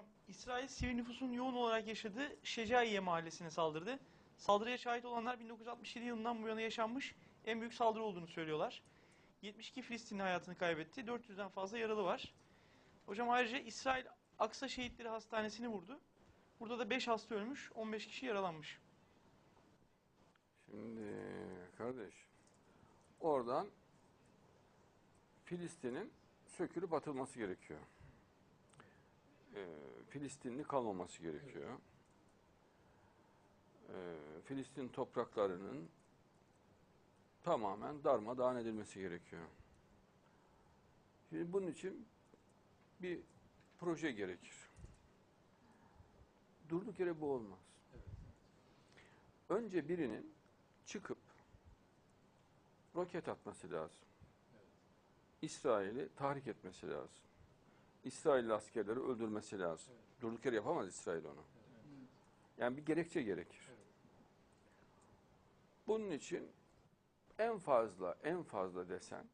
Hocam İsrail sivil nüfusun yoğun olarak yaşadığı Şecaiye mahallesine saldırdı. Saldırıya şahit olanlar 1967 yılından bu yana yaşanmış en büyük saldırı olduğunu söylüyorlar. 72 Filistinli hayatını kaybetti. 400'den fazla yaralı var. Hocam ayrıca İsrail Aksa Şehitleri Hastanesi'ni vurdu. Burada da 5 hasta ölmüş, 15 kişi yaralanmış. Şimdi kardeş, oradan Filistin'in sökülüp atılması gerekiyor. Ee, Filistinli kalmaması gerekiyor. Ee, Filistin topraklarının tamamen darmadağın edilmesi gerekiyor. Şimdi bunun için bir proje gerekir. Durduk yere bu olmaz. Önce birinin çıkıp roket atması lazım. İsrail'i tahrik etmesi lazım. İsrailli askerleri öldürmesi lazım. Durduk yere yapamaz İsrail onu. Yani bir gerekçe gerekir. Bunun için en fazla, en fazla desen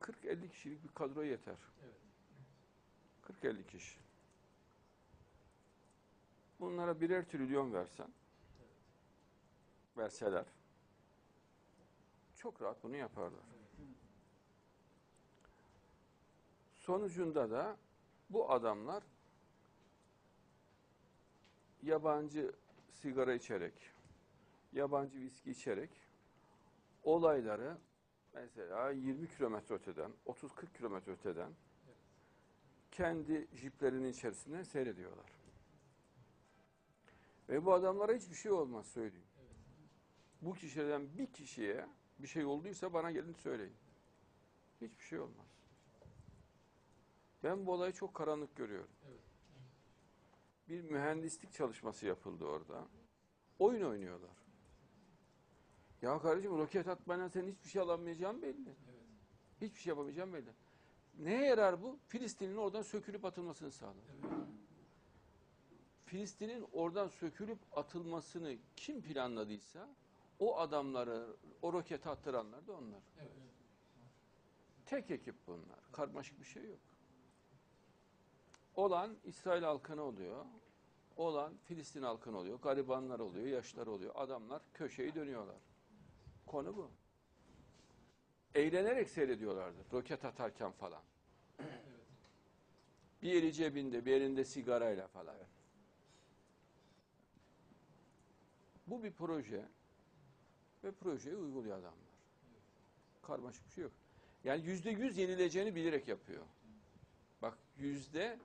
40-50 kişilik bir kadro yeter. 40-50 kişi. Bunlara birer trilyon versen, verseler, çok rahat bunu yaparlar. Sonucunda da bu adamlar yabancı sigara içerek, yabancı viski içerek olayları mesela 20 kilometre öteden, 30-40 kilometre öteden kendi jiplerinin içerisinde seyrediyorlar. Ve bu adamlara hiçbir şey olmaz söyleyeyim. Bu kişilerden bir kişiye bir şey olduysa bana gelin söyleyin. Hiçbir şey olmaz. Ben bu olayı çok karanlık görüyorum. Bir mühendislik çalışması yapıldı orada. Oyun oynuyorlar. Ya kardeşim roket atmayla senin hiçbir şey alamayacağın belli. Hiçbir şey yapamayacağın belli. Neye yarar bu? Filistin'in oradan sökülüp atılmasını sağlar. Filistin'in oradan sökülüp atılmasını kim planladıysa o adamları, o roketi attıranlar da onlar. Tek ekip bunlar. Karmaşık bir şey yok. Olan İsrail halkına oluyor. Olan Filistin halkına oluyor. Garibanlar oluyor, yaşlar oluyor. Adamlar köşeyi dönüyorlar. Konu bu. Eğlenerek seyrediyorlardı. Roket atarken falan. Bir eli cebinde, bir elinde sigarayla falan. Bu bir proje ve projeyi uyguluyor adamlar. Karmaşık bir şey yok. Yani yüzde yüz yenileceğini bilerek yapıyor. Bak yüzde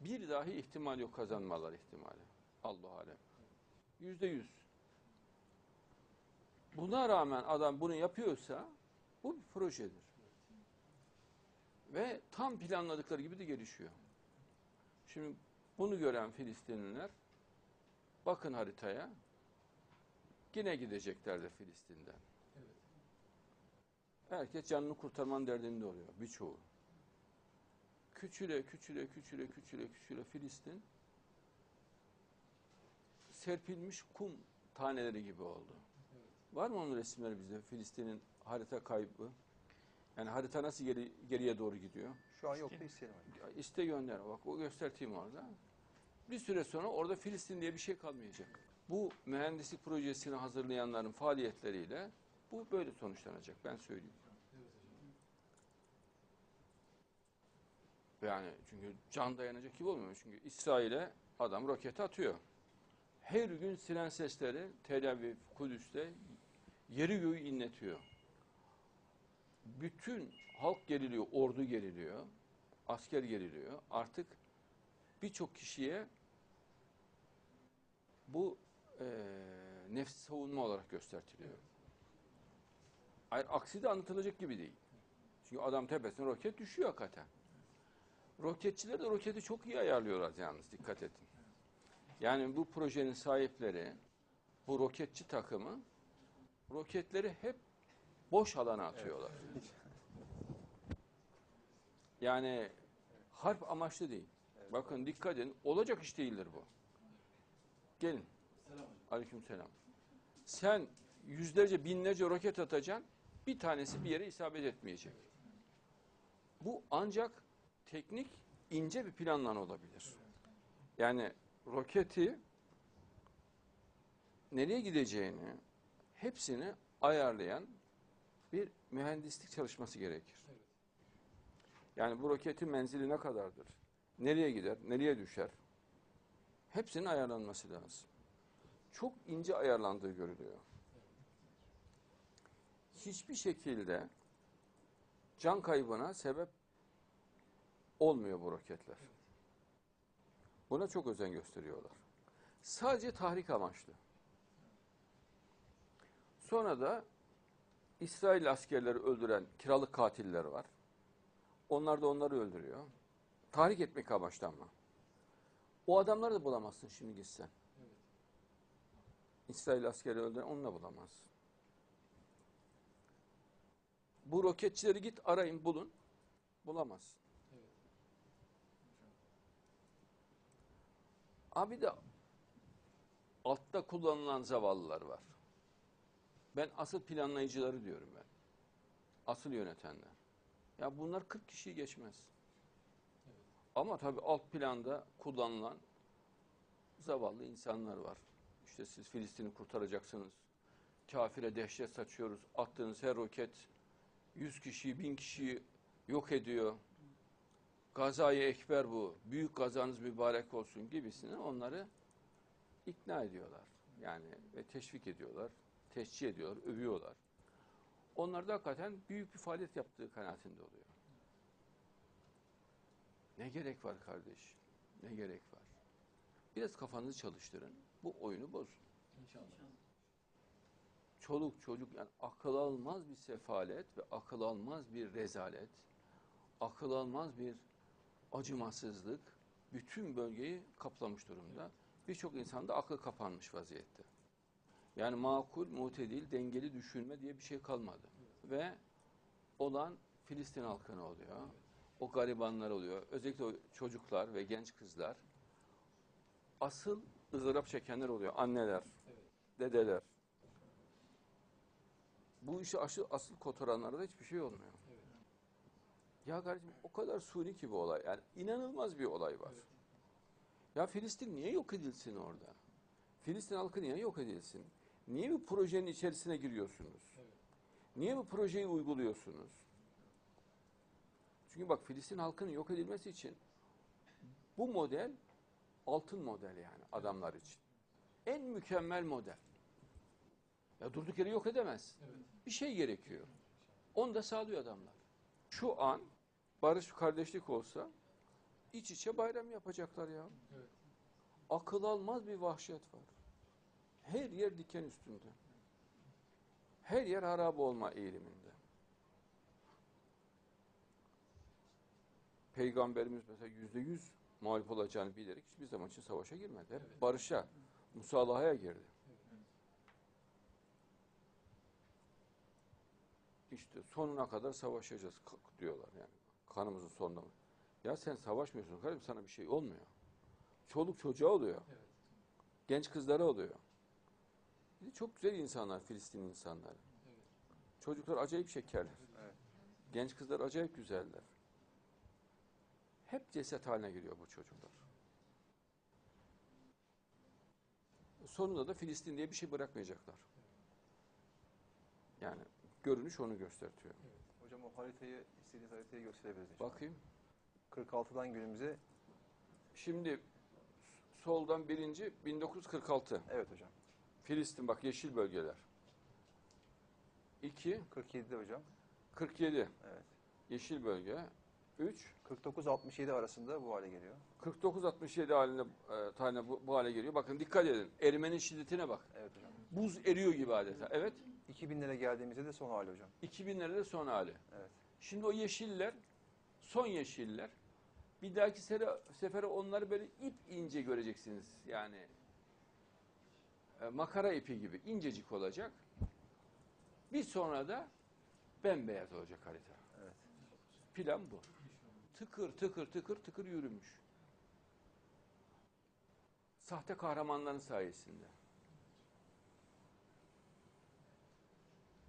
bir dahi ihtimal yok kazanmalar ihtimali. Allah alem. Yüzde yüz. Buna rağmen adam bunu yapıyorsa bu bir projedir. Ve tam planladıkları gibi de gelişiyor. Şimdi bunu gören Filistinliler bakın haritaya yine gideceklerdir Filistin'den. Herkes canını kurtarmanın derdinde oluyor birçoğu. Küçüle küçüle küçüle küçüle küçüle Filistin serpilmiş kum taneleri gibi oldu. Var mı onun resimleri bizde? Filistin'in harita kaybı. Yani harita nasıl geri, geriye doğru gidiyor? Şu an yok da isteyelim. İste gönder. Bak o göstereyim orada. Bir süre sonra orada Filistin diye bir şey kalmayacak. Bu mühendislik projesini hazırlayanların faaliyetleriyle bu böyle sonuçlanacak. Ben söyleyeyim. Yani çünkü can dayanacak gibi olmuyor. Çünkü İsrail'e adam roketi atıyor. Her gün siren sesleri Tel Aviv, Kudüs'te yeri göğü inletiyor. Bütün halk geriliyor, ordu geriliyor, asker geriliyor. Artık birçok kişiye bu eee nefs savunma olarak gösteriliyor. Hayır, aksi de anlatılacak gibi değil. Çünkü adam tepesine roket düşüyor hakikaten. Roketçiler de roketi çok iyi ayarlıyorlar yalnız dikkat edin. Yani bu projenin sahipleri, bu roketçi takımı roketleri hep boş alana atıyorlar. Yani harp amaçlı değil. Bakın dikkat edin. Olacak iş değildir bu. Gelin. Aleyküm selam. Sen yüzlerce binlerce roket atacaksın. Bir tanesi bir yere isabet etmeyecek. Bu ancak teknik ince bir planla olabilir. Yani roketi nereye gideceğini hepsini ayarlayan bir mühendislik çalışması gerekir. Yani bu roketin menzili ne kadardır? Nereye gider? Nereye düşer? Hepsinin ayarlanması lazım. Çok ince ayarlandığı görülüyor. Hiçbir şekilde can kaybına sebep olmuyor bu roketler. Buna çok özen gösteriyorlar. Sadece tahrik amaçlı. Sonra da İsrail askerleri öldüren kiralık katiller var. Onlar da onları öldürüyor. Tahrik etmek amaçlı ama. O adamları da bulamazsın şimdi gitsen. İsrail askeri öldüren onu da bulamazsın. Bu roketçileri git arayın bulun. Bulamazsın. Abi de altta kullanılan zavallılar var. Ben asıl planlayıcıları diyorum ben. Asıl yönetenler. Ya bunlar 40 kişiyi geçmez. Ama tabii alt planda kullanılan zavallı insanlar var. İşte siz Filistin'i kurtaracaksınız. Kafire dehşet saçıyoruz. Attığınız her roket 100 kişiyi, 1000 kişiyi yok ediyor. Gazayı ekber bu. Büyük gazanız mübarek olsun gibisini onları ikna ediyorlar. Yani ve teşvik ediyorlar, teşcih ediyorlar, övüyorlar. Onlar da hakikaten büyük bir faaliyet yaptığı kanaatinde oluyor. Ne gerek var kardeş? Ne gerek var? Biraz kafanızı çalıştırın. Bu oyunu bozun. İnşallah. Çoluk çocuk yani akıl almaz bir sefalet ve akıl almaz bir rezalet, akıl almaz bir acımasızlık bütün bölgeyi kaplamış durumda. Birçok insanda akıl kapanmış vaziyette. Yani makul, mutedil, dengeli düşünme diye bir şey kalmadı. Ve olan Filistin halkına oluyor. O garibanlar oluyor. Özellikle o çocuklar ve genç kızlar. Asıl ızdırap çekenler oluyor. Anneler, dedeler. Bu işi aşı, asıl kotaranlarda hiçbir şey olmuyor. Ya kardeşim o kadar suni ki bu olay. Yani inanılmaz bir olay var. Ya Filistin niye yok edilsin orada? Filistin halkı niye yok edilsin? Niye bu projenin içerisine giriyorsunuz? Niye bu projeyi uyguluyorsunuz? Çünkü bak Filistin halkının yok edilmesi için bu model altın model yani adamlar için. En mükemmel model. Ya durduk yere yok edemez. Bir şey gerekiyor. Onu da sağlıyor adamlar. Şu an barış kardeşlik olsa iç içe bayram yapacaklar ya. Evet. Akıl almaz bir vahşet var. Her yer diken üstünde. Her yer harap olma eğiliminde. Peygamberimiz mesela yüzde yüz mağlup olacağını bilerek hiçbir zaman için savaşa girmedi. Hep Evet. barışa, musalahaya girdi. İşte sonuna kadar savaşacağız diyorlar yani. Kanımızın sonuna. Ya sen savaşmıyorsun kardeşim sana bir şey olmuyor. Çoluk çocuğa oluyor. Evet. Genç kızlara oluyor. Çok güzel insanlar Filistin insanları. Evet. Çocuklar acayip şekerler. Evet. Genç kızlar acayip güzeller. Hep ceset haline giriyor bu çocuklar. Sonunda da Filistin diye bir şey bırakmayacaklar. Yani görünüş onu gösteriyor. Hocam o haritayı, istediğiniz haritayı gösterebiliriz inşallah. Bakayım. 46'dan günümüze. Şimdi soldan birinci 1946. Evet hocam. Filistin bak yeşil bölgeler. 2 47'de hocam. 47 Evet. yeşil bölge. 3 49-67 arasında bu hale geliyor. 49-67 haline e, tane bu, bu hale geliyor. Bakın dikkat edin. Erimenin şiddetine bak. Evet hocam. Buz eriyor gibi adeta. Evet. 2000'lere geldiğimizde de son hali hocam. 2000'lerde son hali. Evet. Şimdi o yeşiller, son yeşiller. Bir dahaki sefere, sefere onları böyle ip ince göreceksiniz. Yani e, makara ipi gibi incecik olacak. Bir sonra da bembeyaz olacak harita. Evet. Plan bu. Tıkır tıkır tıkır tıkır yürümüş. Sahte kahramanların sayesinde.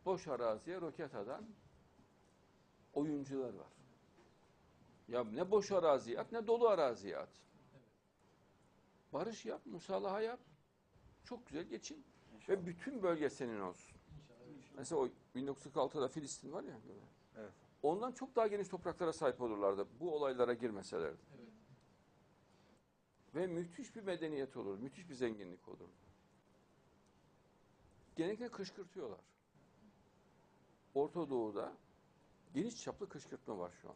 Boş araziye roket atan oyuncular var. Ya ne boş arazi at ne dolu arazi at. Barış yap, musalaha yap. Çok güzel geçin. Ve bütün bölge senin olsun. Mesela o 1946'da Filistin var ya. Evet. Ondan çok daha geniş topraklara sahip olurlardı. Bu olaylara girmeselerdi. Ve müthiş bir medeniyet olur. Müthiş bir zenginlik olur. Genellikle kışkırtıyorlar. Orta Doğu'da geniş çaplı kışkırtma var şu an.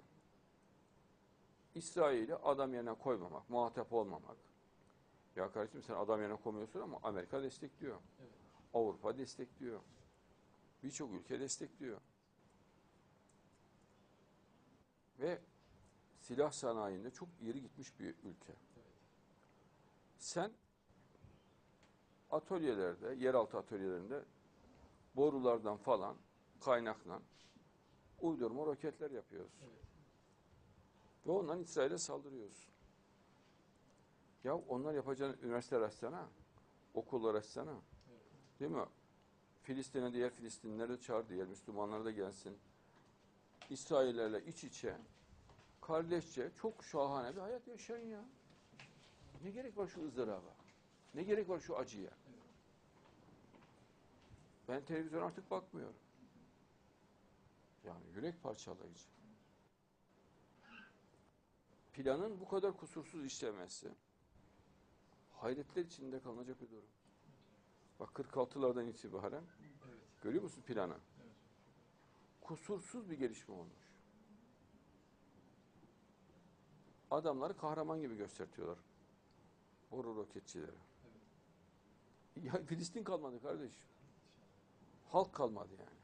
İsrail'i adam yerine koymamak, muhatap olmamak. Ya kardeşim sen adam yerine koymuyorsun ama Amerika destekliyor. Avrupa destekliyor. Birçok ülke destekliyor. Ve silah sanayinde çok ileri gitmiş bir ülke. Sen atölyelerde, yeraltı atölyelerinde borulardan falan kaynaklan uydurma roketler yapıyorsun. Ve ondan İsrail'e saldırıyorsun. Ya onlar yapacağın üniversiteler açsana, okullar açsana. Değil mi? Filistin'e diğer Filistinlileri de çağır, diğer Müslümanlar da gelsin. İsraillerle iç içe, kardeşçe, çok şahane bir hayat yaşayın ya. Ne gerek var şu ızdıraba? Ne gerek var şu acıya? Ben televizyon artık bakmıyorum. Yani yürek parçalayıcı. Planın bu kadar kusursuz işlemesi hayretler içinde kalınacak bir durum. Bak 46'lardan itibaren görüyor musun planı? Kusursuz bir gelişme olmuş. Adamları kahraman gibi göstertiyorlar. Boru roketçileri. Ya Filistin kalmadı kardeşim. Halk kalmadı yani.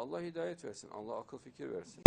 Allah hidayet versin. Allah akıl fikir versin.